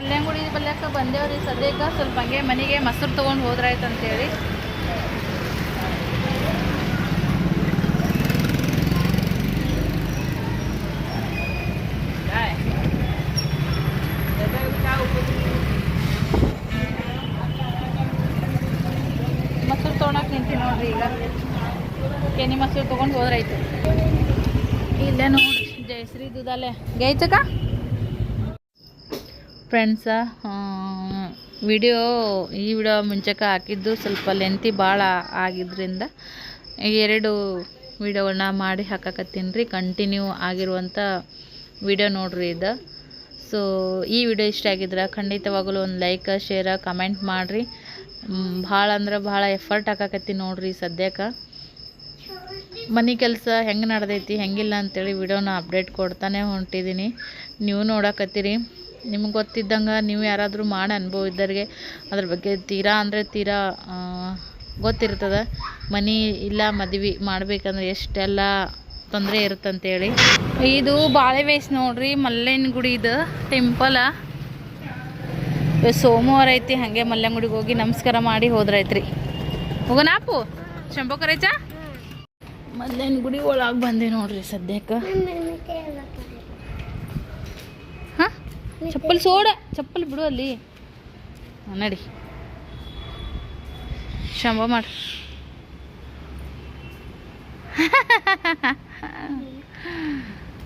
ಕಲ್ಯಾಣಗುಡಿ ಬಲ್ಯಕ್ಕೆ ಬಂದೇವ್ರಿ. ಸದ್ಯಕ್ಕೆ ಸ್ವಲ್ಪ ಹಂಗೆ ಮನೆಗೆ ಮೊಸರು ತೊಗೊಂಡು ಹೋದ್ರಾಯ್ತು ಅಂತೇಳಿ. ಮೊಸರು ತೊಗೊಳಕ್ಕೆ ನಿಂತೀನಿ ನೋಡ್ರಿ ಈಗ. ಕೆನಿ ಮೊಸರು ತೊಗೊಂಡು ಹೋದ್ರಾಯ್ತು. ಇಲ್ಲೇ ನೋಡ್ರಿ. ಜಯಶ್ರೀ ದುದಾಲೆ. ಗೈಚಕ ಫ್ರೆಂಡ್ಸ ವಿಡಿಯೋ ಈ ವಿಡಿಯೋ ಮುಂಚೆಕ ಹಾಕಿದ್ದು ಸ್ವಲ್ಪ ಲೆಂತಿ ಭಾಳ ಆಗಿದ್ದರಿಂದ ಎರಡು ವಿಡಿಯೋಗಳನ್ನ ಮಾಡಿ ಹಾಕಕತ್ತೀನಿ ರೀ ಕಂಟಿನ್ಯೂ ಆಗಿರುವಂಥ ವಿಡಿಯೋ ನೋಡ್ರಿ ಇದು. ಸೊ ಈ ವಿಡಿಯೋ ಇಷ್ಟ ಆಗಿದ್ರೆ ಖಂಡಿತವಾಗಲೂ ಒಂದು ಲೈಕ್ ಶೇರ ಕಮೆಂಟ್ ಮಾಡಿರಿ. ಭಾಳ ಅಂದ್ರೆ ಭಾಳ ಎಫರ್ಟ್ ಹಾಕಕತ್ತೀನಿ ನೋಡ್ರಿ ಸದ್ಯಕ್ಕೆ ಮನೆ ಕೆಲಸ ಹೆಂಗೆ ನಡೆದೈತಿ, ಹೆಂಗಿಲ್ಲ ಅಂತೇಳಿ ವಿಡಿಯೋನ ಅಪ್ಡೇಟ್ ಕೊಡ್ತಾನೆ ಹೊಂಟಿದ್ದೀನಿ ನೀವು ನೋಡಕತ್ತೀರಿ. ನಿಮ್ಗೆ ಗೊತ್ತಿದ್ದಂಗೆ ನೀವು ಯಾರಾದರೂ ಮಾಡಿ ಅನುಭವ ಇದ್ದವ್ರಿಗೆ ಅದ್ರ ಬಗ್ಗೆ ತೀರಾ ಅಂದರೆ ತೀರಾ ಗೊತ್ತಿರ್ತದೆ. ಮನೆ ಇಲ್ಲ ಮದ್ವೆ ಮಾಡ್ಬೇಕಂದ್ರೆ ಎಷ್ಟೆಲ್ಲ ತೊಂದರೆ ಇರುತ್ತಂತೇಳಿ ಇದು ಬಾಳೆ ವೇಸ್ ನೋಡ್ರಿ ಮಲ್ಲೇನ ಗುಡಿ ಇದು ಟೆಂಪಲ ಸೋಮವಾರ ಐತಿ ಹಾಗೆ ಮಲ್ಲೇನ ಗುಡಿಗೆ ಹೋಗಿ ನಮಸ್ಕಾರ ಮಾಡಿ ಹೋದ್ರೈತ್ರಿ ಹೋಗೋಣ ಅಪ್ಪು ಶಂಭೋಕರೇಚ ಮಲ್ಲೇನ ಗುಡಿ ಒಳಗೆ ಬಂದೆ ನೋಡ್ರಿ ಸದ್ಯಕ್ಕೆ ಹಾಂ ಚಪ್ಪಲ್ ಸೋಡ, ಚಪ್ಪಲ್ ಬಿಡು ಅಲ್ಲಿ. ನಡಿ. ಶಂಭ ಮಾಡು.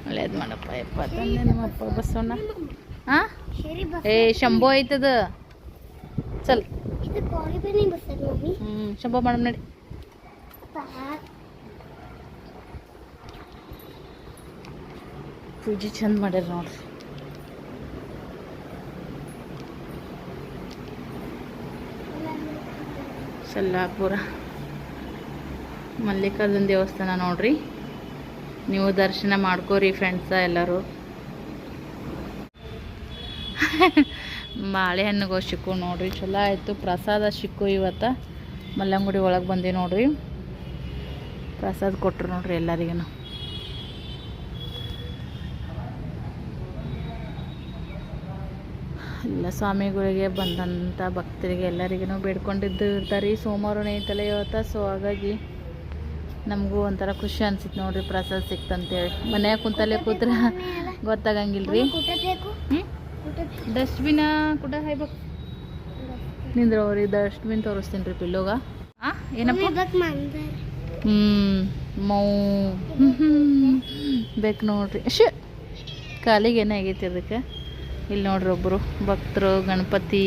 ಒಳ್ಳೇದು ಮಾಡಪ್ಪ, ಯಪ್ಪ, ತಂದೆ ನಮ್ಮಪ್ಪ ಬಸವಣ್ಣ. ಹಾಂ? ಏ, ಶಂಭೋ ಐತದ ಚಲ್. ಹ್ಞೂ ಶಂಭೋ ಮಾಡಮ್ ನಡಿ. ಪೂಜೆ ಚಂದ ಮಾಡ್ಯಾರ ನೋಡ್ರಿ. ಸಲ್ಲಾಪುರ ಮಲ್ಲಿಕಾರ್ಜುನ ದೇವಸ್ಥಾನ ನೋಡ್ರಿ. ನೀವು ದರ್ಶನ ಮಾಡ್ಕೋರಿ ಫ್ರೆಂಡ್ಸ ಎಲ್ಲರೂ. ಬಾಳೆಹಣ್ಣುಗೋ ಸಿಕ್ಕು ನೋಡ್ರಿ. ಚಲೋ ಆಯಿತು. ಪ್ರಸಾದ ಸಿಕ್ಕು ಇವತ್ತು. ಮಲ್ಲಂಗುಡಿ ಒಳಗೆ ಬಂದೆ ನೋಡ್ರಿ. ಪ್ರಸಾದ ಕೊಟ್ಟರು ನೋಡ್ರಿ ಎಲ್ಲರಿಗೂ ಎಲ್ಲ ಸ್ವಾಮಿಗಳಿಗೆ ಬಂದಂಥ ಭಕ್ತರಿಗೆ ಎಲ್ಲರಿಗೂ ಬೇಡ್ಕೊಂಡಿದ್ದು ಇರ್ತಾರೆ. ಈ ಸೋಮವಾರ ಐತಲ್ಲ ಇವತ್ತು ಸೊ ಹಾಗಾಗಿ ನಮಗೂ ಒಂಥರ ಖುಷಿ ಅನ್ಸಿತ್ತು ನೋಡ್ರಿ ಪ್ರಸಾದ ಸಿಕ್ತಂತೇಳಿ. ಮನ್ಯಾಗ ಕುಂತಲ್ಲೇ ಕೂತ್ರ ಗೊತ್ತಾಗಂಗಿಲ್ರಿ. ಡಸ್ಟ್ಬಿನ ಕೂಡ ಹಾಯ್ಬೇಕು. ನಿಂದ್ರವ್ರಿ ಡಸ್ಟ್ಬಿನ್ ತೋರಿಸ್ತೀನಿ ರೀ ಪಿಲ್ಲೋಗ. ಹಾಂ ಏನಪ್ಪ? ಹ್ಞೂ ಮೌ. ಬೇಕು ನೋಡ್ರಿ. ಶ್ ಕಾಲಿಗೆ ಏನಾಗೈತಿ ಅದಕ್ಕೆ? ಇಲ್ಲಿ ನೋಡ್ರಿ ಒಬ್ಬರು ಭಕ್ತರು ಗಣಪತಿ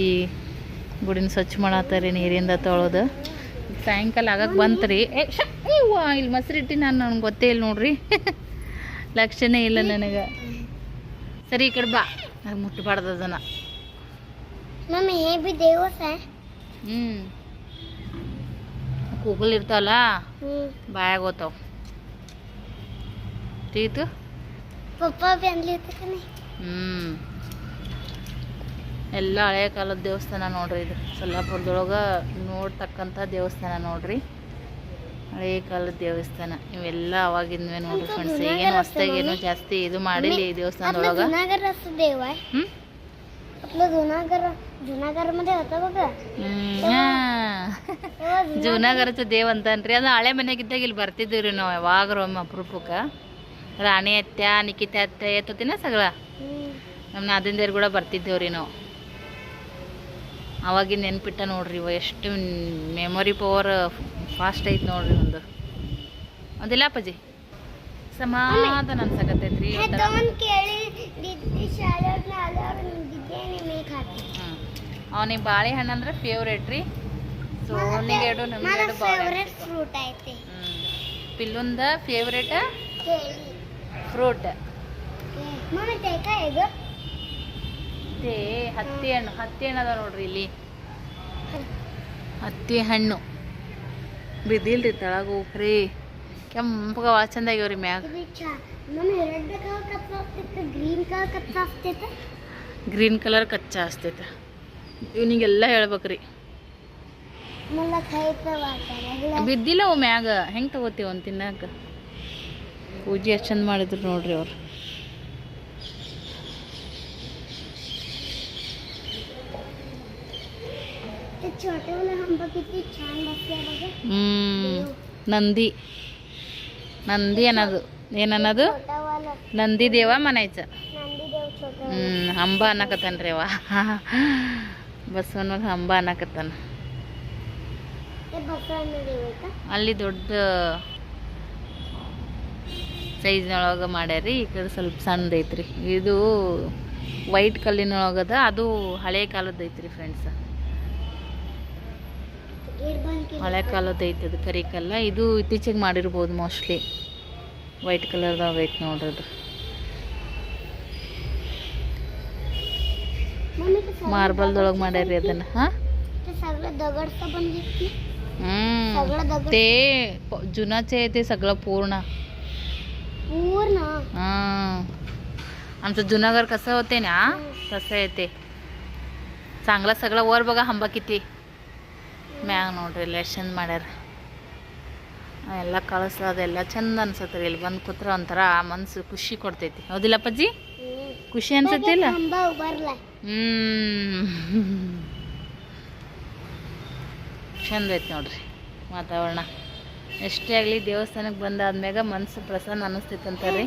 ಗುಡಿನ ಸ್ವಚ್ಛ ಮಾಡತ್ತಾರೆ ನೀರಿಂದ ತೊಳೆದು. ಸಾಯಂಕಾಲ ಆಗಕ್ಕೆ ಬಂತ್ರಿ. ಏ ಇಲ್ಲಿ ಮೊಸರಿಟ್ಟು ನಾನು ನನಗೆ ಗೊತ್ತೇ ಇಲ್ಲ ನೋಡ್ರಿ. ಲಕ್ಷಣೇ ಇಲ್ಲ ನನಗೆ. ಸರಿ ಈ ಕಡೆ ಬಾ. ಅದು ಮುಟ್ಟಬಾರ್ದು ಅದನ್ನು. ಹ್ಞೂ ಕೂಗಲ್ ಇರ್ತಾವಲ್ಲ? ಬಾಯಾಗ ಹೋತಾವ. ಟೀತು ಹ್ಞೂ ಎಲ್ಲ ಹಳೆಯ ಕಾಲದ ದೇವಸ್ಥಾನ ನೋಡ್ರಿ ಇದು. ಸೊಲ್ಲಾಪುರದೊಳಗೆ ನೋಡ್ತಕ್ಕಂಥ ದೇವಸ್ಥಾನ ನೋಡ್ರಿ. ಹಳೆ ಕಾಲದ ದೇವಸ್ಥಾನ. ಇವೆಲ್ಲ ಅವಾಗಿಂದ್ವೇ ನೋಡ್ರಿ ಫ್ರೆಂಡ್ಸ್ ಈಗೇನು ಹೊಸ್ದಾಗೇನು ಜಾಸ್ತಿ ಇದು ಮಾಡಿಲ್ಲ ಈ ದೇವಸ್ಥಾನದೊಳಗೆ. ಜೂನಾಗರ ದೇವ್ ಅಂತನ್ರಿ. ಅದು ಹಳೆ ಮನೆಗಿದ್ದಾಗ ಇಲ್ಲಿ ಬರ್ತಿದ್ವಿ ರೀ ನಾವು ಯಾವಾಗ ಒಮ್ಮೆ ಅಪರೂಪಕ್ಕೆ. ರಾಣಿ ಅತ್ಯ ನಿಖಿತ ಅತ್ಯ ಎತ್ತಿನ ಸಗಳ. ನಮ್ಮ ನಾದಿಂದೇರು ಕೂಡ ಬರ್ತಿದ್ದೇವ್ರಿ ನಾವು. ಆವಾಗಿನ ನೆನ್ಪಿಟ್ಟ ನೋಡ್ರಿ ಇವ ಎಷ್ಟು ಮೆಮೊರಿ ಪವರ್ ಫಾಸ್ಟ್ ಐತೆ ನೋಡ್ರಿ ಒಂದು. ಒಂದಿಲ್ಲ ಅಪ್ಪಾಜಿ? ಸಮಾಧಾನ ಅನ್ಸಕತ್ತೈತ್ರಿ ಅವನಿಗೆ ಬಾಳೆಹಣ್ಣು ಅಂದ್ರೆ ಫೇವ್ರೇಟ್ ರೀ. ಸೊ ಅವನಿಗೆ ಎರಡು ನಮಗೆ ಫೇವ್ರೇಟ್ ಫ್ರೂಟ್ ಐತಿ. ಪಿಲ್ಲುಂದ ಫೇವ್ರೇಟ್ ಫ್ರೂಟ್ ಮಮ್ಮ ಟೇಕ ಇದು? ಮತ್ತೆ ಹತ್ತಿ ಹಣ್ಣು ಹತ್ತಿ ಹಣ್ಣು ಅದ ನೋಡ್ರಿ ಇಲ್ಲಿ. ಹತ್ತಿ ಹಣ್ಣು. ಬಿದ್ದಿಲ್ರಿ ತಳಗ ಹೋಗ್ರಿ ಕೆಂಪಗ ಭಾಳ ಚಂದ ಆಗ್ಯವ್ರಿ ಮ್ಯಾಗ. ಗ್ರೀನ್ ಕಲರ್ ಕಚ್ಚಾ ಆಗ್ತೈತೆ. ಇವ್ನಿಗೆಲ್ಲ ಹೇಳ್ಬೇಕ್ರಿ. ಬಿದ್ದಿಲ್ಲ ಅವು ಮ್ಯಾಗ ಹೆಂಗೆ ತಗೋತೀವ ಅಂತ ತಿನ್ನಾಕ? ಪೂಜೆ ಎಷ್ಟು ಚಂದ ಮಾಡಿದ್ರು ನೋಡ್ರಿ ಅವ್ರು. ನಂದಿ. ನಂದಿ ಅನ್ನೋದು. ಏನನ್ನೋದು? ನಂದಿ ದೇವ ಮನಾಯ್ಚ ಹ್ಮ್ ಹಂಬ ಅನ್ನಕತ್ತಾನ್ರಿ ಅವ. ಬಸವನ ಹಂಬ ಅನ್ನಕತ್ತಾನ. ಅಲ್ಲಿ ದೊಡ್ಡ ಸೈಜ್ನೊಳಗ ಮಾಡ್ಯಾರಿ ಈ ಕಡೆ ಸ್ವಲ್ಪ ಸಣ್ಣದೈತ್ರಿ ಇದು ವೈಟ್ ಕಲ್ಲಿನೊಳಗದ ಅದು ಹಳೆ ಕಾಲದ ಐತ್ರಿ ಫ್ರೆಂಡ್ಸ್ ಹಳೆ ಕಾಲದ್ದು ಐತಿ ಅದು ಕರಿ ಕಲ್ಲ ಇದು ಇತ್ತೀಚೆಗೆ ಮಾಡಿರ್ಬೋದು ಮೋಸ್ಟ್ಲಿ ವೈಟ್ ಕಲರ್ದಾಗ ಐತಿ ನೋಡ್ರಿ ಅದು मम्मी ते सगळं ಮಾರ್ಬಲ್ದೊಳಗೆ ಮಾಡ್ಯಾರಿ ಅದನ್ನು ಹಾಂ ते सगळं दगडचं बनलीत की हम्म सगळं दगड ते प- जुनाचे आहे ते सगळं पूर्ण पूर्ण हां आमचं जुनं घर कसं होते ना तसं आहे ते चांगलं सगळं वर बघा हंबा किती ಮ್ಯಾಗ ನೋಡ್ರಿ ಇಲ್ಲಿ ಎಷ್ಟು ಚಂದ ಮಾಡ್ಯಾರ. ಎಲ್ಲ ಕಳಿಸೋದೆಲ್ಲ ಅದೆಲ್ಲ ಅನ್ಸತ್ತೆ ರೀ. ಇಲ್ಲಿ ಬಂದು ಕೂತ್ರ ಒಂಥರ ಮನ್ಸು ಖುಷಿ ಕೊಡ್ತೈತಿ. ಹೌದಿಲ್ಲ ಅಪ್ಪಾಜಿ? ಖುಷಿ ಅನ್ಸತ್ತಿಲ್ಲ ಹ್ಮ್. ಚಂದ ಐತೆ ನೋಡ್ರಿ ವಾತಾವರಣ. ಎಷ್ಟೇ ಆಗಲಿ ದೇವಸ್ಥಾನಕ್ಕೆ ಬಂದಾದ್ಮ್ಯಾಗ ಮನ್ಸು ಪ್ರಸನ್ನ ಅನಿಸ್ತೈತೆ ಅಂತ ರೀ.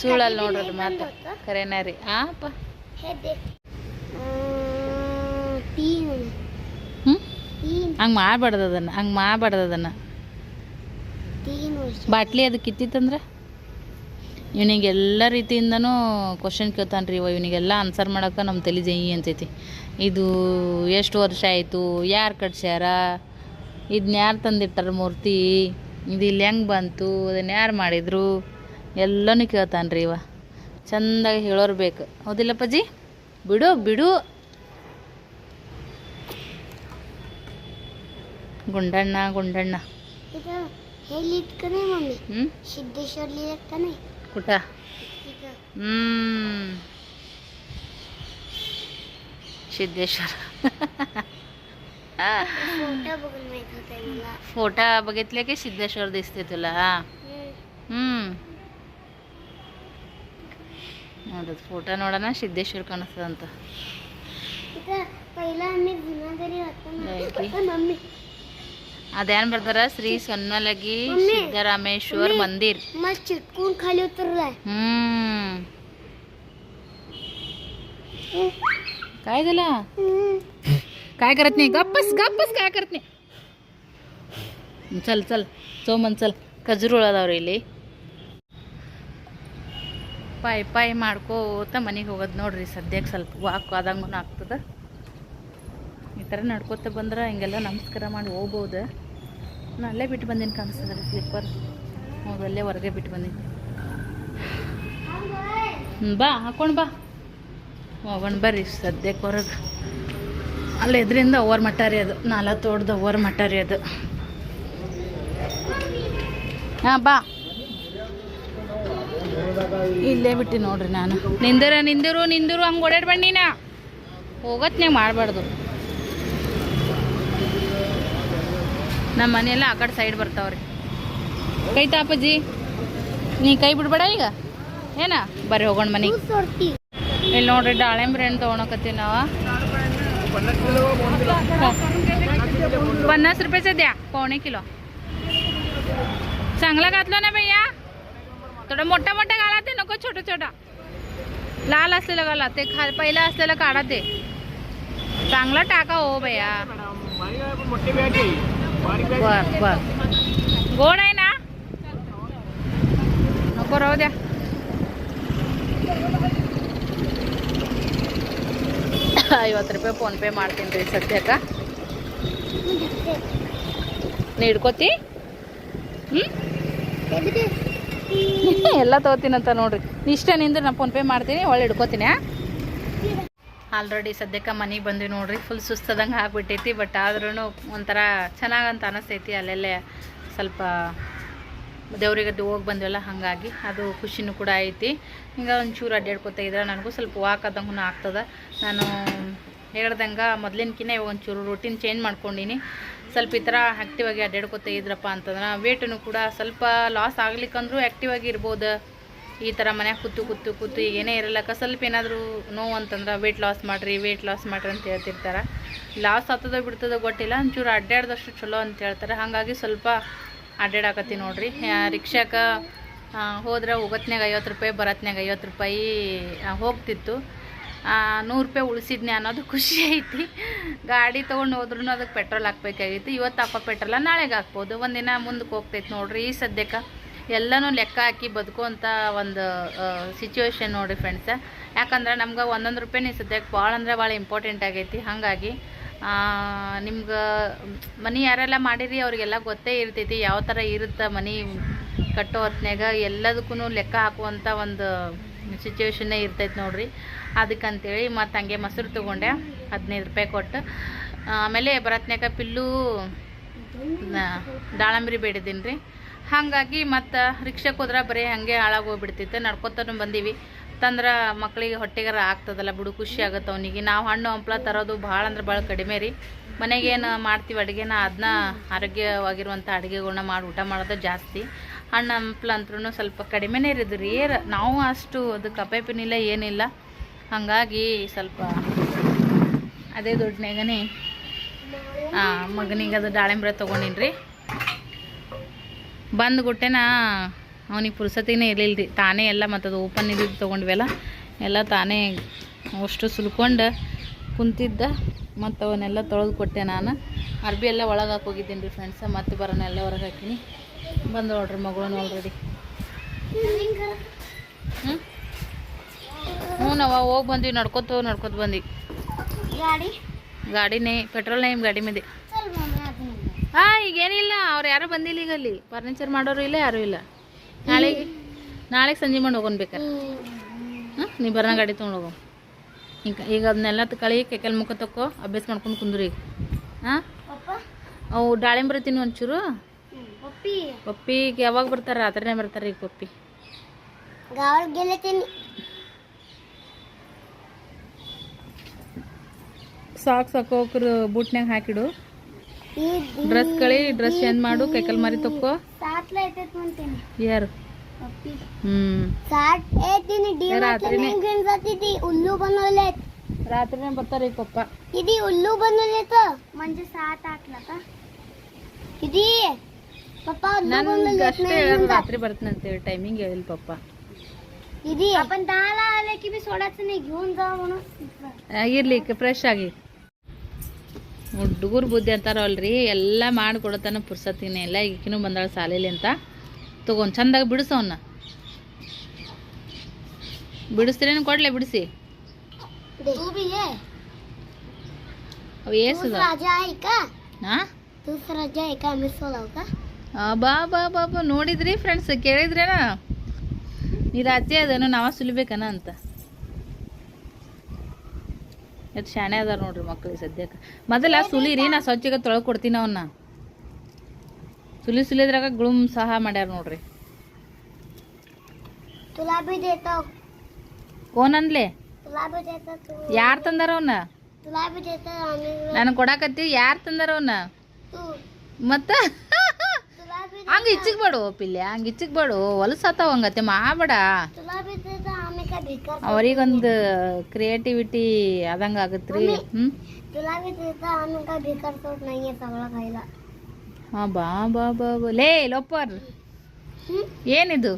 ಸುಳ್ಳಲ್ಲಿ ನೋಡೋದು ಮಾತು ಕರೆನಾ ರೀ. ಆಪ ಹಂಗೆ ಮಾಡಬಾರ್ದು ಅದನ್ನು ಹಂಗೆ ಮಾಡಬಾರ್ದು ಅದನ್ನು. ಬಾಟ್ಲಿ ಅದಕ್ಕೆ ಇತ್ತಿತ್ತಂದ್ರೆ ಇವನಿಗೆ ಎಲ್ಲ ರೀತಿಯಿಂದನೂ ಕ್ವಶನ್ ಕೇಳ್ತಾನೆ ರೀ ಇವ ಇವನಿಗೆಲ್ಲ ಆನ್ಸರ್ ಮಾಡೋಕೆ ನಮ್ಮ ತಲೆ ಜೈ ಅಂತೈತಿ ಇದು ಎಷ್ಟು ವರ್ಷ ಆಯಿತು ಯಾರು ಕಟ್ಸ್ಯಾರ ಇದನ್ನ ಯಾರು ತಂದಿಟ್ಟಾರ ಮೂರ್ತಿ ಇದು ಇಲ್ಲಿ ಹೆಂಗೆ ಬಂತು ಅದನ್ನ ಯಾರು ಮಾಡಿದರು ಎಲ್ಲನೂ ಕೇಳ್ತಾನೆ ರೀ ಇವ. ಚೆಂದಾಗಿ ಹೇಳೋರು ಬೇಕು. ಹೌದಿಲ್ಲಪ್ಪಾಜಿ? ಬಿಡು ಬಿಡು. गुंडांना गुंडांना. हे लिहित का नाही मम्मी? सिद्धेश्वर लिहित का नाही? कुठं? सिद्धेश्वर. फोटो बघितले की सिद्धेश्वर दिसते तुला हा? हम्म. नोडा ना सिद्धेश्वर कोण असत पहिला आम्ही जुना तरी मम्मी. ಅದೇನ್ ಬರ್ದಾರ ಶ್ರೀ ಸೊನ್ನಲಗಿ मम्मी. सिद्धरामेश्वर मम्मी. मंदिर मग चिटकून खाली उतरलाय हम्म काय झालं काय करत नाही गप्पस गप्पस काय करत नाही चल चल चोमन चल ಖಜೂರು ಉಳದವ್ರಿ ಇಲ್ಲಿ ಪಾಯ್ ಪಾಯ್ ಮಾಡ್ಕೋತ ಮನೆಗೆ ಹೋಗೋದು ನೋಡ್ರಿ ಸದ್ಯಕ್ಕೆ ಸ್ವಲ್ಪ ವಾಕ್ ಆದಂಗೂ ಆಗ್ತದೆ ಈ ಥರ ನಡ್ಕೋತ ಬಂದ್ರೆ ಹಿಂಗೆಲ್ಲ ನಮಸ್ಕಾರ ಮಾಡಿ ಹೋಗ್ಬೋದು. ನಾನು ಅಲ್ಲೇ ಬಿಟ್ಟು ಬಂದೀನಿ ಕಾಣಿಸ್ತದೆ ರೀ ಸ್ಲಿಪ್ಪರ್ ಹೌದು, ಅಲ್ಲೇ ಹೊರಗೆ ಬಿಟ್ಟು ಬಂದೀನಿ. ಬಾ, ಹಾಕೊಂಡು ಬಾ. ಹೋಗೋಣ ಬರ್ರಿ ಸದ್ಯಕ್ಕೆ ಹೊರಗೆ. ಅಲ್ಲ ಇದರಿಂದ ಓವರ್ ಮಟ್ಟ ಅದು. ನಾಲ್ಕು ತೋಡ್ದು ಓವರ್ ಮಟ್ಟ ರೀ ಅದು. ಹಾಂ, ಬಾ. ಇಲ್ಲೇ ಬಿಟ್ಟು ನೋಡ್ರಿ ನಾನು. ನಿಂದಿರ, ನಿಂದಿರು ನಿಂದಿರು, ಹಂಗೆ ಓಡಾಡ್ಬೇಡ ಹೋಗತ್ತೆ ನೀವು ಮಾಡಬಾರ್ದು. ನಮ್ಮ ಮನೆಯೆಲ್ಲ ಆ ಕಡೆ ಸೈಡ್ ಬರ್ತಾವ್ರಿ ಕೈ ತಾಪಜ್ಜಿ ನೀ ಕೈ ಬಿಡ್ಬೇಡ ಈಗ ಏನ ಬರ್ರಿ ಹೋಗೋಣ ಮನೆಗೆ तू सोडती ಇಲ್ಲಿ ನೋಡ್ರಿ ದಾಳಿಂಬ್ರಿ ಹಣ್ಣು ತೊಗೊಳಕತ್ತೀವಿ ನಾವು पन्नास रुपयाचं द्या पावणे किलो चांगला घातला ना भैया थोडं मोठा मोठा घाला ते नको छोटा छोटा लाल असलेलं घाला ते खा पहिलं असलेलं काढा ते चांगलं टाका हो भैया बर बर गोड आहे ना नको राहू द्या ಐವತ್ತು ರೂಪಾಯಿ ಫೋನ್ಪೇ ಮಾಡ್ತೀನಿ ರೀ ಸದ್ಯಕ್ಕೆ ನೀ ಹಿಡ್ಕೋತಿ ಹ್ಞೂ ಎಲ್ಲ ತೊಗೋತೀನಂತ ನೋಡ್ರಿ ನೀ ಇಷ್ಟ ನಿಂದ್ರೆ ನಾ ಫೋನ್ಪೇ ಮಾಡ್ತೀನಿ ಒಳ್ಳೆ ಹಿಡ್ಕೋತೀನಿ ಆಲ್ರೆಡಿ ಸದ್ಯಕ್ಕೆ ಮನೆಗೆ ಬಂದ್ವಿ ನೋಡ್ರಿ ಫುಲ್ ಸುಸ್ತದಂಗೆ ಆಗಿಬಿಟ್ಟೈತಿ ಬಟ್ ಆದ್ರೂ ಒಂಥರ ಚೆನ್ನಾಗಂತ ಅನಿಸ್ತೈತಿ ಅಲ್ಲೆಲ್ಲೇ ಸ್ವಲ್ಪ ದೇವ್ರಿಗೆ ಹೋಗಿ ಬಂದ್ವಲ್ಲ, ಹಾಗಾಗಿ ಅದು ಖುಷಿನೂ ಕೂಡ ಐತಿ. ಹಿಂಗೆ ಒಂಚೂರು ಅಡ್ಡಾಡ್ಕೊತ ಇದ್ರೆ ನನಗೂ ಸ್ವಲ್ಪ ವಾಕ್ ಆದಂಗೂ ಆಗ್ತದೆ. ನಾನು ಹೇಳ್ದಂಗೆ ಮೊದ್ಲಿನ್ಕಿನ್ನ ಇವಾಗ ಒಂಚೂರು ರೂಟೀನ್ ಚೇಂಜ್ ಮಾಡ್ಕೊಂಡೀನಿ. ಸ್ವಲ್ಪ ಈ ಥರ ಆ್ಯಕ್ಟಿವಾಗಿ ಅಡ್ಡಾಡ್ಕೊತ ಇದ್ರಪ್ಪ ಅಂತಂದ್ರೆ ವೇಟನ್ನು ಕೂಡ ಸ್ವಲ್ಪ ಲಾಸ್ ಆಗ್ಲಿಕ್ಕಂದ್ರೂ ಆ್ಯಕ್ಟಿವ್ ಆಗಿ ಇರ್ಬೋದು. ಈ ಥರ ಮನ್ಯಾಗ ಕೂತು ಕೂತು ಕೂತು ಈಗ ಏನೇ ಇರಲ್ಲಕ್ಕ ಸ್ವಲ್ಪ ಏನಾದರೂ ನೋವು ಅಂತಂದ್ರೆ ವೆಯ್ಟ್ ಲಾಸ್ ಮಾಡಿರಿ ವೆಯ್ಟ್ ಲಾಸ್ ಮಾಡಿರಿ ಅಂತ ಹೇಳ್ತಿರ್ತಾರೆ. ಲಾಸ್ ಆಗ್ತದೋ ಬಿಡ್ತದೋ ಗೊತ್ತಿಲ್ಲ. ಒಂಚೂರು ಅಡ್ಡಾಡ್ದಷ್ಟು ಚಲೋ ಅಂತ ಹೇಳ್ತಾರೆ. ಹಾಗಾಗಿ ಸ್ವಲ್ಪ ಅಡ್ಡಾಡಕತ್ತಿ ನೋಡ್ರಿ. ರಿಕ್ಷಾಕ ಹೋದ್ರೆ ಹೋಗತ್ನ್ಯಾಗ ಐವತ್ತು ರೂಪಾಯಿ ಬರತ್ನಾಗ ಐವತ್ತು ರೂಪಾಯಿ ಹೋಗ್ತಿತ್ತು. ನೂರು ರೂಪಾಯಿ ಉಳಿಸಿದ್ನೆ ಅನ್ನೋದು ಖುಷಿ ಐತಿ. ಗಾಡಿ ತೊಗೊಂಡು ಹೋದ್ರೂ ಅದಕ್ಕೆ ಪೆಟ್ರೋಲ್ ಹಾಕ್ಬೇಕಾಗಿತ್ತು. ಇವತ್ತು ಹಾಕೋ ಪೆಟ್ರೋಲ ನಾಳೆಗೆ ಹಾಕ್ಬೋದು. ಒಂದಿನ ಮುಂದಕ್ಕೆ ಹೋಗ್ತೈತೆ ನೋಡ್ರಿ. ಈ ಸದ್ಯಕ್ಕೆ ಎಲ್ಲನೂ ಲೆಕ್ಕ ಹಾಕಿ ಬದುಕುವಂಥ ಒಂದು ಸಿಚುವೇಶನ್ ನೋಡಿ ಫ್ರೆಂಡ್ಸ ಯಾಕಂದ್ರೆ ನಮ್ಗೆ ಒಂದೊಂದು ರೂಪಾಯಿ ಸದ್ಯಕ್ಕೆ ಭಾಳ ಅಂದ್ರೆ ಭಾಳ ಇಂಪಾರ್ಟೆಂಟ್ ಆಗೈತಿ. ಹಾಗಾಗಿ ನಿಮ್ಗೆ ಮನಿ ಯಾರೆಲ್ಲ ಮಾಡಿರಿ ಅವರಿಗೆಲ್ಲ ಗೊತ್ತೇ ಇರ್ತೈತಿ ಯಾವ ಥರ ಇರುತ್ತೆ ಮನೆ ಕಟ್ಟೋ ಹೊತ್ನ್ಯಾಗ. ಎಲ್ಲದಕ್ಕೂ ಲೆಕ್ಕ ಹಾಕುವಂಥ ಒಂದು ಸಿಚುವೇಶನ್ನೇ ಇರ್ತೈತೆ ನೋಡ್ರಿ. ಅದಕ್ಕಂತೇಳಿ ಮತ್ತು ಹಂಗೆ ಮೊಸರು ತೊಗೊಂಡೆ, ಹದಿನೈದು ರೂಪಾಯಿ ಕೊಟ್ಟು. ಆಮೇಲೆ ಬರತ್ನಾಗ ಪಿಲ್ಲು ದಾಳಂಬ್ರಿ ಬೇಡಿದ್ದೀನಿ ರೀ ಹಾಗಾಗಿ ಮತ್ತು ರಿಕ್ಷಾಕ್ಕೆ ಹೋದ್ರೆ ಬರೀ ಹಾಗೆ ಹಾಳಾಗೋಗ್ಬಿಡ್ತಿತ್ತು. ನಡ್ಕೊತಾನು ಬಂದೀವಿ. ತಂದ್ರೆ ಮಕ್ಕಳಿಗೆ ಹೊಟ್ಟೆಗಾರ ಆಗ್ತದಲ್ಲ, ಬಿಡು ಖುಷಿ ಆಗುತ್ತೆ ಅವನಿಗೆ. ನಾವು ಹಣ್ಣು ಹಂಪ್ಲ ತರೋದು ಭಾಳ ಅಂದ್ರೆ ಭಾಳ ಕಡಿಮೆ ರೀ. ಮನೆಗೇನು ಮಾಡ್ತೀವಿ ಅಡುಗೆನ ಅದನ್ನ ಆರೋಗ್ಯವಾಗಿರುವಂಥ ಅಡುಗೆಗಳನ್ನ ಮಾಡಿ, ಊಟ ಮಾಡೋದು ಜಾಸ್ತಿ. ಹಣ್ಣು ಹಂಪ್ಲ ಅಂತೂ ಸ್ವಲ್ಪ ಕಡಿಮೆನೇ ಇರೋದು ರೀ. ನಾವು ಅಷ್ಟು ಅದಕ್ಕೆ ಅಪೇಪಿನಿಲ್ಲ, ಏನಿಲ್ಲ. ಹಾಗಾಗಿ ಸ್ವಲ್ಪ ಅದೇ ದುಡ್ಡಿನಾಗನೇ ಮಗನಿಗೆ ಅದು ದಾಳಿಂಬ್ರೆ ತೊಗೊಂಡಿನಿ ರೀ ಬಂದು ಗುಟ್ಟೆನ ಅವನಿಗೆ ಪುರ್ಸತಿನೇ ಇರಲಿಲ್ಲ ರೀ ತಾನೇ ಎಲ್ಲ ಮತ್ತು ಅದು ಓಪನ್ ಇದ್ದಿದ್ದು ತೊಗೊಂಡ್ವಲ್ಲ ಎಲ್ಲ ತಾನೇ ಅಷ್ಟು ಸುಲ್ಕೊಂಡು ಕುಂತಿದ್ದ. ಮತ್ತು ಅವನ್ನೆಲ್ಲ ತೊಳೆದು ಕೊಟ್ಟೆ ನಾನು. ಅರ್ಬಿ ಎಲ್ಲ ಒಳಗೆ ಹಾಕೋಗಿದ್ದೀನಿ ರೀ ಫ್ರೆಂಡ್ಸ ಮತ್ತೆ ಬರೋಣ ಎಲ್ಲ ಹೊರಗೆ ಹಾಕಿನಿ. ಬಂದು ನೋಡ್ರಿ ಮಗಳು ಆಲ್ರೆಡಿ ಹ್ಞೂ ಹ್ಞೂ ನಾವು ಹೋಗಿ ಬಂದ್ವಿ. ನಡ್ಕೊತ ನಡ್ಕೊತ ಬಂದ್ವಿ. ಗಾಡಿ? ಗಾಡಿನೇ ಪೆಟ್ರೋಲ್ ನೇಮ್ ಗಾಡಿ ಅದನ್ನ ಹಾ ಈಗೇನಿಲ್ಲ. ಅವ್ರು ಯಾರು ಬಂದಿಲ್ಲ ಈಗ ಅಲ್ಲಿ. ಫರ್ನಿಚರ್ ಮಾಡೋರು ಇಲ್ಲ ಯಾರು ಇಲ್ಲ. ನಾಳೆ ನಾಳೆಗೆ ಸಂಜೆ ಮಾಡಿ ಹೋಗೋಣ ಬೇಕಾರೆ. ಹಾಂ ನೀವು ಬರೋಣ ಗಾಡಿ ತೊಗೊಂಡು ಹೋಗೋ. ಈಗ ಈಗ ಅದನ್ನೆಲ್ಲ ಕಳಿ ಕೆಕಲ್ ಮುಖ ತಕ್ಕೋ ಅಭ್ಯಾಸ ಮಾಡ್ಕೊಂಡು ಕುಂದ್ರಿ ಈಗ. ಹಾಂ? ಅವು ದಾಳಿಂಬ್ರ ತಿನ್ನು ಒಂಚೂರು. ಈಗ ಯಾವಾಗ ಬರ್ತಾರ? ರಾತ್ರಿನೇ ಬರ್ತಾರೆ ಈಗ ಪಪ್ಪಿ. ಸಾಕು ಸಾಕು ಬೂಟ್ನಾಗ ಹಾಕಿಡು. ಡ್ರೆಸ್ ಕಳಿ ಡ್ರೆಸ್ ಚೇಂಜ್ ಮಾಡು ಕೈಕಲ್ ಮಾರಿ ತಕ್ಕೋ सातला येतात म्हणते मी ಯಾರು पप्पी ಹ್ಞೂ सात ए तिने डी रात्रीने. घेऊन जाते ती उल्लू बनवलेत ರಾತ್ರಿನೇ ಬರ್ತಾರೆ ಈಗ ಪಪ್ಪ किती उल्लू बनवले तर म्हणजे सात आठला का किती पप्पा उल्लू ನನ್ಗೆ बनवलेत ಅಷ್ಟೇ नाही ಹೇಳೋದು घेऊन जा. ರಾತ್ರಿ ಬರ್ತೀನಿ ಅಂತೇಳಿ ಟೈಮಿಂಗ್ ಹೇಳಿಲ್ಲ ಪಪ್ಪ दीदी आपण दहाला आले की बी सोडायचं नाही घेऊन जा म्हणून ಆ, ಇರ್ಲಿ ಫ್ರೆಶ್ ಆಗಿ ಹುಡುಗರು ಬುದ್ಧಿ ಅಂತಾರಲ್ರಿ ಎಲ್ಲ ಮಾಡಿಕೊಡತಾನ ಪುರ್ಸತ್ತಿನ ಎಲ್ಲ ಈಗಿನ ಬಂದಾಳ ಸಾಲೇಲಿ ಅಂತ. ತೊಗೊಂಡು ಚಂದಾಗ ಬಿಡಿಸೋನ ಬಿಡಿಸ್ತೀರೇನು ಕೊಡ್ಲೆ ಬಿಡಿಸಿ. ಬಾ ಬಾ ಬಾ ಬಾ ನೋಡಿದ್ರಿ ಫ್ರೆಂಡ್ಸ್ ಕೇಳಿದ್ರೇನ? ನೀ ರಾಜ್ಯ ಅದೇನು ನಾವ ಸುಲಿಬೇಕನ ಅಂತ. ಇವತ್ತು ಶಾಣೆ ಅದಾರ ನೋಡ್ರಿ ಮಕ್ಳಿಗೆ ಸದ್ಯಕ್ಕೆ ಮೊದಲ ಸುಲಿ ರೀ ನಾ ಸ್ವಚ್ಛಗೆ ತೊಳೆ ಕೊಡ್ತೀನಿ ಅವನ್ನ ಸುಲಿ ಸುಲಿದ್ರಾಗ ಗುಳುಮ್ ಸಹ ಮಾಡ್ಯಾರ ನೋಡ್ರಿ. ಕೋನಂದ್ಲೆ ಯಾರು ತಂದಾರ ಅವನ್ನ ನಾನು ಕೊಡಾಕತ್ತಿ ಯಾರು ತಂದಾರ ಅವನ್ನ ಮತ್ತ? ಹಂಗ ಇಚ್ಚಿಗೆ ಬೇಡು ಪಿಲ್ಲೆ ಹಂಗ ಇಚ್ಚಿಗೆ ಬೇಡ. ಹೊಲಸಾತಾವ ಹಂಗತ್ತೆ ಮಾಡಬೇಡ ಅವರಿಗೊಂದು ಕ್ರಿಯೇಟಿವಿಟಿ ಆದಂಗ ಆಗುತ್ತೆ ರೀ ಹಾಂ ಬಾ ಬಾ ಬಾ ಲೇ ಲೋಪರ್. ಏನಿದು?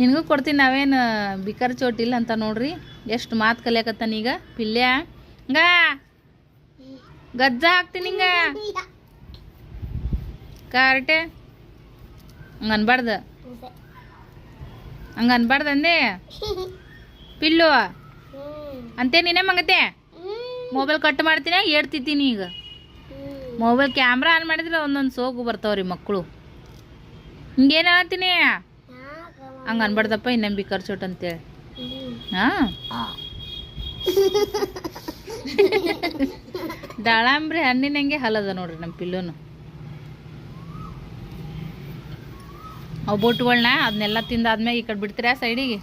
ನಿನಗೂ ಕೊಡ್ತೀನಿ ನಾವೇನು ಬಿಕರ್ ಚೋಟಿಲ್ಲ ಅಂತ ನೋಡ್ರಿ. ಎಷ್ಟು ಮಾತು ಕಲಿಯಾಕತ್ತಾನ ಈಗ? ಪಿಲ್ಯ? ಗಾ ಗಜ್ಜ ಹಾಕ್ತೀನಿ ಹಿಂಗ. ಕಾರ್ಟೆ ಹಂಗೆ ಹಂಗ ಅನ್ಬಾರ್ದಂದೆ? ಪಿಲ್ಲು ಅಂತೆ ನೀನೇ ಮಂಗತೆ? ಮೊಬೈಲ್ ಕಟ್ ಮಾಡ್ತೀನಿ ಹೇಳ್ತಿದ್ದೀನಿ ಈಗ? ಮೊಬೈಲ್ ಕ್ಯಾಮ್ರಾ ಆನ್ ಮಾಡಿದ್ರೆ ಒಂದೊಂದು ಸೋಗು ಬರ್ತಾವ್ರಿ ಮಕ್ಕಳು. ಹಿಂಗೇನು ಹೇಳ್ತೀನಿ ಹಂಗೆ ಅನ್ಬಾರ್ದಪ್ಪ ಇನ್ನೊಂದು ಬಿಕರ್ ಚೋಟ್ ಅಂತೇಳಿ. ಹಾಂ? ದಾಳಾಂಬ್ರಿ ಹಣ್ಣಿನಂಗೆ ಹಲದ ನೋಡ್ರಿ ನಮ್ಮ ಪಿಲ್ಲೂನು. ಅವು ಬೊಟ್ಟುಗಳನ್ನ ಅದನ್ನೆಲ್ಲ ತಿಂದಾದ್ಮೇಲೆ ಈ ಕಡೆ ಬಿಡ್ತೀರಾ ಸೈಡಿಗೆ?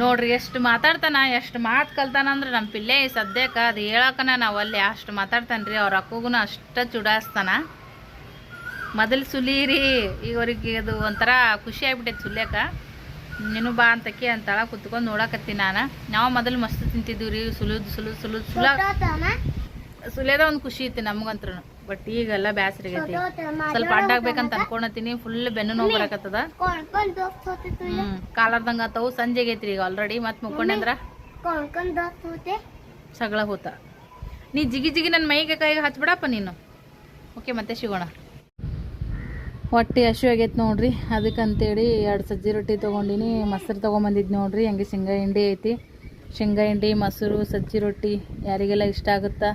ನೋಡ್ರಿ ಎಷ್ಟು ಮಾತಾಡ್ತಾನ ಎಷ್ಟು ಮಾತು ಕಲ್ತಾನ ಅಂದ್ರೆ ನಮ್ಮ ಪಿಲ್ಲೆ ಸದ್ಯಕ್ಕೆ ಅದು ಹೇಳಕ್ಕನ ನಾವು ಅಲ್ಲಿ ಅಷ್ಟು ಮಾತಾಡ್ತಾನೆ ಅವ್ರ ಅಕ್ಕಗೂ ಅಷ್ಟ ಚುಡಾಯಿಸ್ತಾನ. ಮೊದಲು ಸುಲೀರಿ ಈಗ ಅವ್ರಿಗೆ ಅದು ಒಂಥರ ಖುಷಿ ಆಗ್ಬಿಟ್ಟೈತೆ ಸುಲ್ಯಾಕ ನೀನು ಬಾ ಅಂತಕಿ ಅಂತಾಳ ಕುತ್ಕೊಂಡು ನೋಡಕತ್ತೀನಿ ನಾನು. ನಾವು ಮೊದಲು ಮಸ್ತ್ ತಿಂತಿದ್ವಿ ರೀ ಸುಲಿದ್ ಸುಲಿದ್ ಸುಲಿದ್ ಸುಲ ಸುಲಿಯೋದ ಒಂದು ಖುಷಿ ಇತ್ತು ನಮ್ಗಂತ್ರು ಬಟ್ ಈಗೆಲ್ಲ ಬ್ಯಾಸರಿಗೈತಿ ಸ್ವಲ್ಪ ಅಡ್ಡಾಗ್ಬೇಕಂತ ಅನ್ಕೊಂಡತೀನಿ ಫುಲ್ ಬೆನ್ನು ನೋವು ಬರಕತ್ತದ. ಹ್ಞೂ ಕಾಲಾರ್ದಂಗೆ ಸಂಜೆ ಸಂಜೆಗೆ ಈಗ ಆಲ್ರೆಡಿ ಮತ್ತೆ ಮುಕ್ಕೊಂಡಂದ್ರ ಸಗಳ ಹೂತ. ನೀ ಜಿಗಿ ಜಿಗಿ ನನ್ನ ಮೈಗೆ ಕೈಗೆ ಹಚ್ಬಿಡಪ್ಪ ನೀನು. ಓಕೆ ಮತ್ತೆ ಸಿಗೋಣ. ಹೊಟ್ಟೆ ಹಸು ಆಗೈತೆ ನೋಡ್ರಿ. ಅದಕ್ಕಂತೇಳಿ ಎರಡು ಸಜ್ಜಿ ರೊಟ್ಟಿ ತೊಗೊಂಡಿನಿ. ಮೊಸರು ತೊಗೊಂಬಂದಿದ್ದು ನೋಡ್ರಿ. ಹಂಗೆ ಶೇಂಗಾ ಹಿಂಡಿ ಐತಿ. ಶೇಂಗಾ ಹಿಂಡಿ ಮೊಸರು ಸಜ್ಜಿ ರೊಟ್ಟಿ ಯಾರಿಗೆಲ್ಲ ಇಷ್ಟ ಆಗುತ್ತಾ?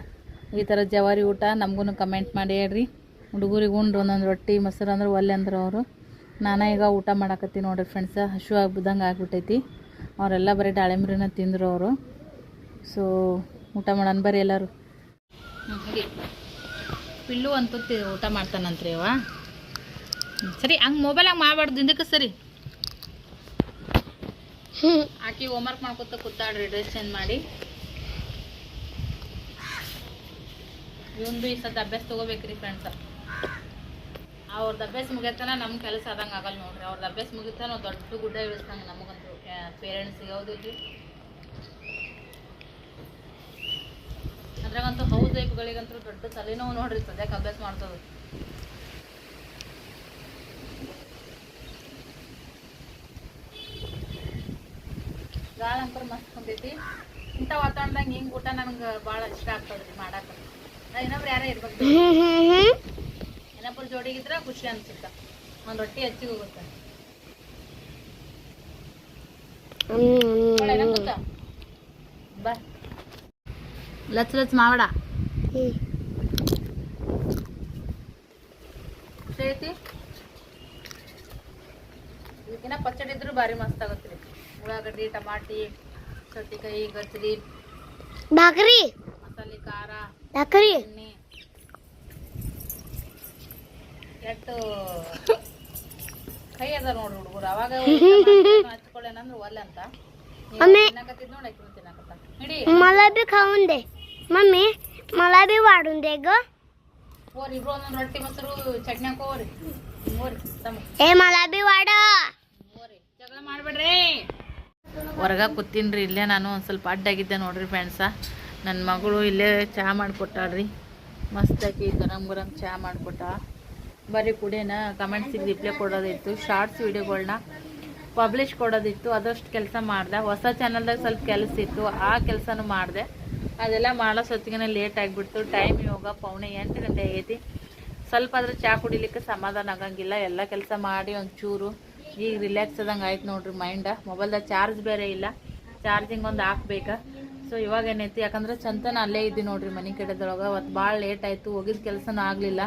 ಈ ಥರ ಜವಾರಿ ಊಟ ನಮಗೂ ಕಮೆಂಟ್ ಮಾಡಿ ಹೇಳ್ರಿ. ಹುಡುಗರಿಗೆ ಉಂಡ್ರು ಒಂದೊಂದು ರೊಟ್ಟಿ ಮೊಸರು ಅಂದ್ರೆ ಒಲ್ಲೆ ಅಂದ್ರೆ ಅವರು. ನಾನು ಈಗ ಊಟ ಮಾಡಾಕತ್ತೀನಿ ನೋಡ್ರಿ ಫ್ರೆಂಡ್ಸ ಹಶು ಆಗ್ಬಿದ್ದಂಗೆ ಆಗ್ಬಿಟ್ಟೈತಿ. ಅವರೆಲ್ಲ ಬರೀ ದಾಳಿಂಬ್ರಿನ ತಿಂದರು ಅವರು. ಸೊ ಊಟ ಮಾಡೋಣ ಬರ್ರಿ ಎಲ್ಲರೂ. ಪಿಲ್ಲು ಅಂತೂ ತಿ- ಊಟ ಮಾಡ್ತಾನಂತ್ರಿ ಅವ ಸರಿ ಹಂಗೆ ಮೊಬೈಲಾಗ ಮಾಡಬಾರ್ದು ಹಿಂದಕ್ಕೆ ಸರಿ. ಆಕಿ ಹೋಮ್ವರ್ಕ್ ಮಾಡ್ಕೊತ ಕೂತಾಡ್ರಿ ಡ್ರೆಸ್ ಚೇಂಜ್ ಮಾಡಿ. ಇವನ್ ಭೀ ಈ ಸದ್ದ ಅಭ್ಯಾಸ ತೊಗೋಬೇಕ್ರಿ ಫ್ರೆಂಡ್ಸ ಅವ್ರದ್ದು ಅಭ್ಯಾಸ ಮುಗಿಯತನ ನಮ್ಮ ಕೆಲಸ ಆದಂಗೆ ಆಗಲ್ಲ ನೋಡ್ರಿ. ಅವ್ರದ್ದು ಅಭ್ಯಾಸ ಮುಗಿತಾನ ನಾವು ದೊಡ್ಡ ಗುಡ್ಡ ಇಳಿಸ್ದಂಗೆ ನಮಗಂತೂ ಪೇರೆಂಟ್ಸಿಗೆ ಹೌದಿಲ್ರಿ ಅದ್ರಾಗಂತೂ ಹೌಸ್ ವೈಫ್ಗಳಿಗಂತೂ ದೊಡ್ಡ ತಲೆನೋವು ನೋಡ್ರಿ ಸದ್ಯಕ್ಕೆ ಅಭ್ಯಾಸ ಮಾಡ್ತದ ಗಾಳ ಅಂಕರ್ ಮಸ್ತ್ ಬಂದೈತಿ ಇಂಥ ವಾತಾವರಣದಾಗ ಹಿಂಗೆ ಊಟ ನನಗೆ ಭಾಳ ಇಷ್ಟ ಆಗ್ತದ್ರಿ ಮಾಡಕ್ಕೆ ಇನ್ನೊಬ್ರು ಯಾರೇ ಇರ್ಬೇಕು. ಇನ್ನೊಬ್ಬರು ಜೋಡಿಗಿದ್ರೆ ಖುಷಿ ಅನ್ಸುತ್ತ. ಒಂದು ರೊಟ್ಟಿ ಹೆಚ್ಚಿಗೆ ಹೋಗುತ್ತೆ ಬಾ. ಲಚ್ ಲಚ್ ಮಾವಡ. ಐತಿ ಇದಕ್ಕಿನ ಪಚ್ಚಡಿ ಇದ್ರೂ ಭಾರಿ ಮಸ್ತ್ ಆಗುತ್ತೆ ಉಳ್ಳಾಗಡ್ಡಿ ಟಮಾಟಿ ಸೌತೆಕಾಯಿ ಗಜ್ಜರಿ ಮಸಾಲೆ ಖಾರ. भाकरी ಎಣ್ಣೆ ಎಷ್ಟು ಕೈ ಅದ ನೋಡ್ರಿ ಹುಡುಗರು ಅವಾಗ ಹಚ್ಕೊಳ್ಳೇನಂದ್ರ ಒಲ್ಲೆ ಅಂತ ಮಮ್ಮಿ. ತಿನ್ನಕತ್ತಿದ್ ನೋಡಿ ಆಕಿ ತಿನ್ನಕತ್ತ ಹಿಡಿ मला बी खाऊन दे मम्मी मला बी वाढून दे ग ಹೋರಿ ಇಬ್ರು ಒಂದೊಂದು ರೊಟ್ಟಿ ಮೊಸರು ಚಟ್ನಿ ಹಾಕೋರಿ ಹೋರಿ ತಮ್ಮ ए मला बी वाढ ಹೋರಿ ಜಗಳ ಮಾಡ್ಬೇಡ್ರಿ ಹೊರಗ ಕೂತೀನ್ರಿ ಇಲ್ಲೇ ನಾನು ಒಂದು ಸ್ವಲ್ಪ ಅಡ್ಡಾಗಿದ್ದೆ ನೋಡ್ರಿ ಫ್ರೆಂಡ್ಸ ನನ್ನ ಮಗಳು ಇಲ್ಲೇ ಚಹಾ ಮಾಡಿಕೊಟ್ಟಾಳ್ರಿ. ಮಸ್ತಾಗಿ ಗರಂ ಗರಂ ಚಹಾ ಮಾಡಿಕೊಟ್ಟ. ಬರೀ ಕುಡಿಯೋಣ ಕಮೆಂಟ್ಸಿಗೆ ರಿಪ್ಲೈ ಕೊಡೋದಿತ್ತು ಶಾರ್ಟ್ಸ್ ವೀಡಿಯೋಗಳನ್ನ ಪಬ್ಲಿಷ್ ಕೊಡೋದಿತ್ತು, ಅದಷ್ಟು ಕೆಲಸ ಮಾಡಿದೆ. ಹೊಸ ಚಾನಲ್ದಾಗ ಸ್ವಲ್ಪ ಕೆಲಸ ಇತ್ತು, ಆ ಕೆಲಸನೂ ಮಾಡಿದೆ. ಅದೆಲ್ಲ ಮಾಡೋ ಸೊತ್ತಿಗೆ ಲೇಟ್ ಆಗಿಬಿಡ್ತು. ಟೈಮ್ ಇವಾಗ ಪೌಣೆ ಎಂಟು ಗಂಟೆ ಆಗೈತಿ. ಸ್ವಲ್ಪ ಆದ್ರೆ ಚಹಾ ಕುಡಿಲಿಕ್ಕೆ ಸಮಾಧಾನ ಆಗಂಗಿಲ್ಲ. ಎಲ್ಲ ಕೆಲಸ ಮಾಡಿ ಒಂಚೂರು ಈಗ ರಿಲ್ಯಾಕ್ಸ್ ಆದಂಗೆ ಆಯ್ತು ನೋಡ್ರಿ ಮೈಂಡ ಮೊಬೈಲ್ದಾಗ ಚಾರ್ಜ್ ಬೇರೆ ಇಲ್ಲ. ಚಾರ್ಜಿಂಗ್ ಒಂದು ಹಾಕ್ಬೇಕಾ. ಸೊ ಇವಾಗ ಏನೈತಿ ಯಾಕಂದ್ರೆ ಚಂತನ ಅಲ್ಲೇ ಇದ್ದಿ ನೋಡ್ರಿ ಮನೆ ಕಡೆದೊಳಗೆ. ಅವತ್ತು ಭಾಳ ಲೇಟ್ ಆಯಿತು. ಹೋಗಿದ ಕೆಲಸನೂ ಆಗಲಿಲ್ಲ.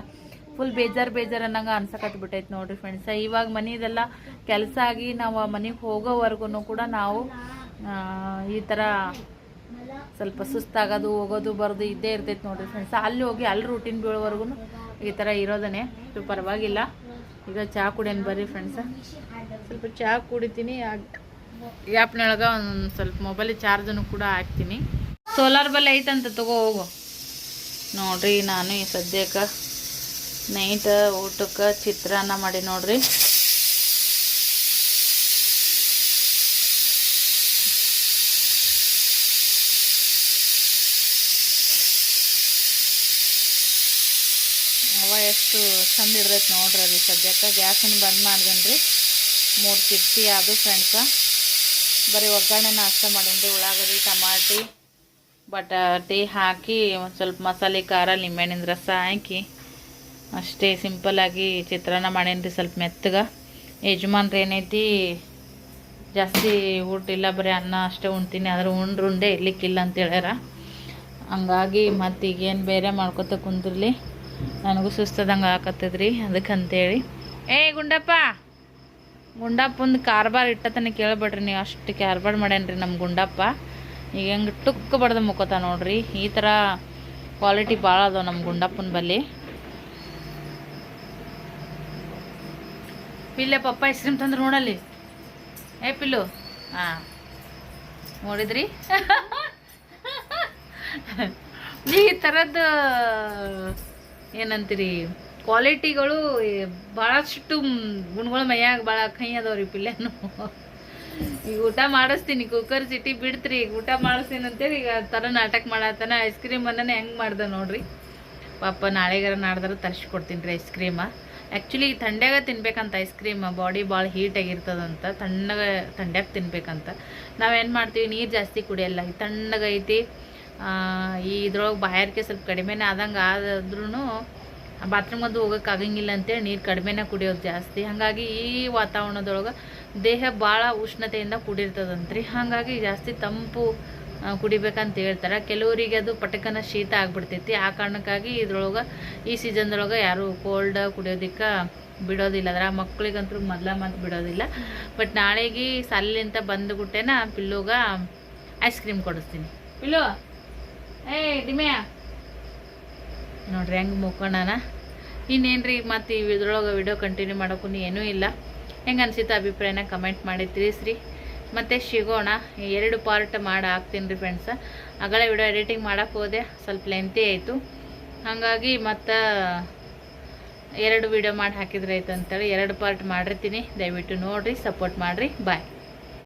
ಫುಲ್ ಬೇಜಾರು ಬೇಜಾರು ಅನ್ನಂಗೆ ಅನ್ಸಕತ್ ಬಿಟ್ಟೈತೆ ನೋಡ್ರಿ ಫ್ರೆಂಡ್ಸ ಇವಾಗ ಮನೆದೆಲ್ಲ ಕೆಲಸ ಆಗಿ ನಾವು ಆ ಮನೆಗೆ ಹೋಗೋವರೆಗೂ ಕೂಡ ನಾವು ಈ ಥರ ಸ್ವಲ್ಪ ಸುಸ್ತಾಗೋದು, ಹೋಗೋದು, ಬರೋದು ಇದ್ದೇ ಇರ್ತೈತೆ ನೋಡ್ರಿ ಫ್ರೆಂಡ್ಸ್ ಅಲ್ಲಿ ಹೋಗಿ ಅಲ್ಲಿ ರೂಟೀನ್ ಬೀಳೋವರೆಗೂ ಈ ಥರ ಇರೋದನ್ನೇ ಪರವಾಗಿಲ್ಲ. ಈಗ ಚಹಾ ಕುಡಿಯನ್ ಬರ್ರಿ ಫ್ರೆಂಡ್ಸ ಸ್ವಲ್ಪ ಚಹಾ ಕುಡಿತೀನಿ. ಆ್ಯಪ್ನೊಳಗೆ ಒಂದು ಸ್ವಲ್ಪ ಮೊಬೈಲ್ ಚಾರ್ಜನ್ನು ಕೂಡ ಹಾಕ್ತೀನಿ. ಸೋಲಾರ್ ಬಲ್ ಐತಂತ ತಗೋ ಹೋಗು. ನೋಡ್ರಿ, ನಾನು ಈ ಸದ್ಯಕ್ಕೆ ನೈಟ್ ಊಟಕ್ಕೆ ಚಿತ್ರಾನ್ನ ಮಾಡಿ ನೋಡ್ರಿ. ಅವ ಎಷ್ಟು ಚಂದ ಇರ್ತೈತೆ ನೋಡ್ರಿ ಅದು ಸದ್ಯಕ್ಕೆ. ಗ್ಯಾಸನ್ನು ಬಂದ್ ಮಾಡ್ದೇನ್ರಿ. ಮೂರು ಕಿಟ್ಟಿ ಅದು ಫ್ರೆಂಡ್ಸ ಬರೀ ಒಗ್ಗರಣೆ ನಾಷ್ಟ ರೀ ಉಳ್ಳಾಗಡ್ಡಿ, ಟಮಾಟಿ, ಬಟಾಟಿ ಹಾಕಿ ಒಂದು ಸ್ವಲ್ಪ ಮಸಾಲೆ, ಖಾರ ನಿಂಬೆಹಣ್ಣಿನ ರಸ ಹಾಕಿ, ಅಷ್ಟೇ ಸಿಂಪಲ್ಲಾಗಿ ಚಿತ್ರಾನ್ನ ಮಾಡೇನ್ರಿ ಸ್ವಲ್ಪ ಮೆತ್ತಗೆ. ಯಜಮಾನ್ರು ಏನೈತಿ, ಜಾಸ್ತಿ ಊಟ ಇಲ್ಲ, ಬರೀ ಅನ್ನ ಅಷ್ಟೇ ಉಣ್ತೀನಿ, ಆದ್ರೆ ಉಂಡ್ರು ಉಂಡೆ ಇರ್ಲಿಕ್ಕಿಲ್ಲ ಅಂತ ಹೇಳ್ಯಾರ. ಹಂಗಾಗಿ ಮತ್ತು ಈಗೇನು ಬೇರೆ ಮಾಡ್ಕೊತ ಕುಂದಿರ್ಲಿ. ನನಗೂ ಸುಸ್ತದಂಗೆ ಆಕತ್ತದ್ರಿ, ಅದಕ್ಕಂತೇಳಿ. ಏ ಗುಂಡಪ್ಪ! ಗುಂಡಪ್ಪಂದು ಕಾರ್ಬಾರ್ ಇಟ್ಟತನ ಕೇಳಬೇಡ್ರಿ ನೀವು. ಅಷ್ಟು ಕಾರ್ಬಾರ್ ಮಾಡ್ಯಾನ್ರಿ ನಮ್ಮ ಗುಂಡಪ್ಪ. ಈಗ ಹೆಂಗೆ ಟುಕ್ ಬಡ್ದು ಮುಕ್ಕೋತ ನೋಡ್ರಿ. ಈ ಥರ ಕ್ವಾಲಿಟಿ ಭಾಳ ಅದಾವ ನಮ್ಮ ಗುಂಡಪ್ಪನ ಬಲ್ಲಿ. ಪಿಲ್ಲೆ ಪಪ್ಪ, ಐಸ್ ಕ್ರೀಮ್ ತಂದ್ರೆ ನೋಡಲ್ಲಿ. ಏ ಪಿಲ್ಲು. ಹಾಂ. ನೋಡಿದ್ರಿ? ಈ ಥರದ್ದು ಏನಂತೀರಿ? ಕ್ವಾಲಿಟಿಗಳು ಭಾಳಷ್ಟು ಗುಣಗಳು ಮೈಯಾಗ ಭಾಳ ಕೈ ಅದಾವ್ರಿ ಪಿಲ್ಲೆನು. ಈಗ ಊಟ ಮಾಡಿಸ್ತೀನಿ ಕುಕ್ಕರ್ ಸಿಟಿ ಬಿಡ್ತ್ರಿ, ಈಗ ಊಟ ಮಾಡಿಸ್ತೀನಿ ಅಂತೇಳಿ ಈಗ ಥರ ನಾಟಕ ಮಾಡತ್ತಾನ ಐಸ್ ಕ್ರೀಮ್ ಅನ್ನನೇ ಹೆಂಗೆ ಮಾಡ್ದೆ ನೋಡ್ರಿ. ಪಾಪ ನಾಳೆಗಾರ ನಾಡ್ದಾರ ತರಿಸ್ಕೊಡ್ತೀನಿ ರೀ ಐಸ್ ಕ್ರೀಮ ಆ್ಯಕ್ಚುಲಿ ಥಂಡ್ಯಾಗ ತಿನ್ಬೇಕಂತ ಐಸ್ ಕ್ರೀಮ್ ಬಾಡಿ ಭಾಳ ಹೀಟಾಗಿರ್ತದಂತ ತಣ್ಣಗ ಥಂಡ್ಯಾಗ ತಿನ್ಬೇಕಂತ. ನಾವೇನು ಮಾಡ್ತೀವಿ, ನೀರು ಜಾಸ್ತಿ ಕುಡಿಯಲ್ಲ, ಈ ತಣ್ಣಗೈತಿ ಈ ಇದ್ರೊಳಗೆ ಬಾಯಾರಿಕೆ ಸ್ವಲ್ಪ ಕಡಿಮೆನೇ ಆದಂಗೆ ಆದ್ರೂ ಬಾತ್ರೂಮ್ ಅದು ಹೋಗೋಕ್ಕಾಗಂಗಿಲ್ಲ ಅಂತೇಳಿ ನೀರು ಕಡಿಮೆನ ಕುಡಿಯೋದು ಜಾಸ್ತಿ. ಹಾಗಾಗಿ ಈ ವಾತಾವರಣದೊಳಗೆ ದೇಹ ಭಾಳ ಉಷ್ಣತೆಯಿಂದ ಕೂಡಿರ್ತದಂತ್ರಿ. ಹಾಗಾಗಿ ಜಾಸ್ತಿ ತಂಪು ಕುಡಿಬೇಕಂತ ಹೇಳ್ತಾರೆ. ಕೆಲವರಿಗೆ ಅದು ಪಟಕನ ಶೀತ ಆಗಿಬಿಡ್ತೈತಿ. ಆ ಕಾರಣಕ್ಕಾಗಿ ಇದ್ರೊಳಗೆ ಈ ಸೀಸನ್ದೊಳಗೆ ಯಾರು ಕೋಲ್ಡ್ ಕುಡಿಯೋದಕ್ಕೆ ಬಿಡೋದಿಲ್ಲ. ಅದ್ರ ಮಕ್ಕಳಿಗಂತೂ ಮೊದಲ ಮತ್ತು ಬಿಡೋದಿಲ್ಲ. ಬಟ್ ನಾಳೆಗೆ ಸಾಲಿಂತ ಬಂದುಬಿಟ್ಟೇನ ಪಿಲ್ಲುಗ ಐಸ್ ಕ್ರೀಮ್ ಕೊಡಿಸ್ತೀನಿ. ಪಿಲ್ಲೋ ಏ ದಿಮ್ಯಾ ನೋಡ್ರಿ ಹೆಂಗೆ ಮುಕ್ಕೊಂಡಾನ ರೀ ಮತ್ತು ಇದ್ರೊಳಗೆ ವಿಡಿಯೋ ಕಂಟಿನ್ಯೂ ಮಾಡೋಕ್ಕೂ ಏನೂ ಇಲ್ಲ. ಹೆಂಗೆ ಅನ್ಸಿತ್ತು ಅಭಿಪ್ರಾಯನ ಕಮೆಂಟ್ ಮಾಡಿ ತಿಳಿಸ್ರಿ. ಮತ್ತು ಸಿಗೋಣ, ಈ ಎರಡು ಪಾರ್ಟ್ ಮಾಡಿ ಹಾಕ್ತೀನಿ ರೀ ಫ್ರೆಂಡ್ಸ ಆಗಲೇ ವಿಡಿಯೋ ಎಡಿಟಿಂಗ್ ಮಾಡೋಕ್ಕೆ ಹೋದೆ, ಸ್ವಲ್ಪ ಲೆಂತಿ ಆಯಿತು. ಹಾಗಾಗಿ ಮತ್ತು ಎರಡು ವಿಡಿಯೋ ಮಾಡಿ ಹಾಕಿದ್ರೆ ಆಯ್ತು ಅಂತೇಳಿ ಎರಡು ಪಾರ್ಟ್ ಮಾಡಿರ್ತೀನಿ. ದಯವಿಟ್ಟು ನೋಡಿರಿ ಸಪೋರ್ಟ್ ಮಾಡಿರಿ. ಬಾಯ್